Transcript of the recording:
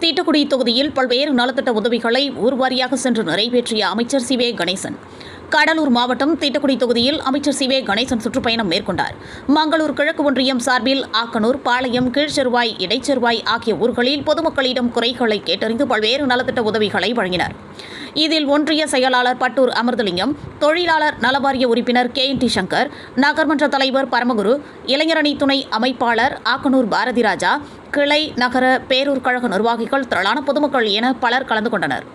தீட்டுக்குடி தொகுதியில் பல்வேறு நலத்திட்ட உதவிகளை ஊர்வாரியாக சென்று நிறைவேற்றிய அமைச்சர் சி வே கணேசன். கடலூர் மாவட்டம் தீட்டுக்குடி தொகுதியில் அமைச்சர் சி வே கணேசன் சுற்றுப்பயணம் மேற்கொண்டார். மங்களூர் கிழக்கு ஒன்றியம் சார்பில் ஆக்கனூர் பாளையம் கீழ்ச்செருவாய் இடைச்செருவாய் ஆகிய ஊர்களில் பொதுமக்களிடம் குறைகளை கேட்டறிந்து பல்வேறு நலத்திட்ட உதவிகளை வழங்கினார். இதில் ஒன்றிய செயலாளர் பட்டூர் அமிர்தலிங்கம் தொழிலாளர் நலவாரிய உறுப்பினர் கே என் டி சங்கர் நகர்மன்ற தலைவர் பரமகுரு இளைஞரணி துணை அமைப்பாளர் ஆக்கனூர் பாரதிராஜா கிளை நகர பேரூர் கழக நிர்வாகிகள் திரளான பொதுமக்கள் என பலர் கலந்து கொண்டனர்.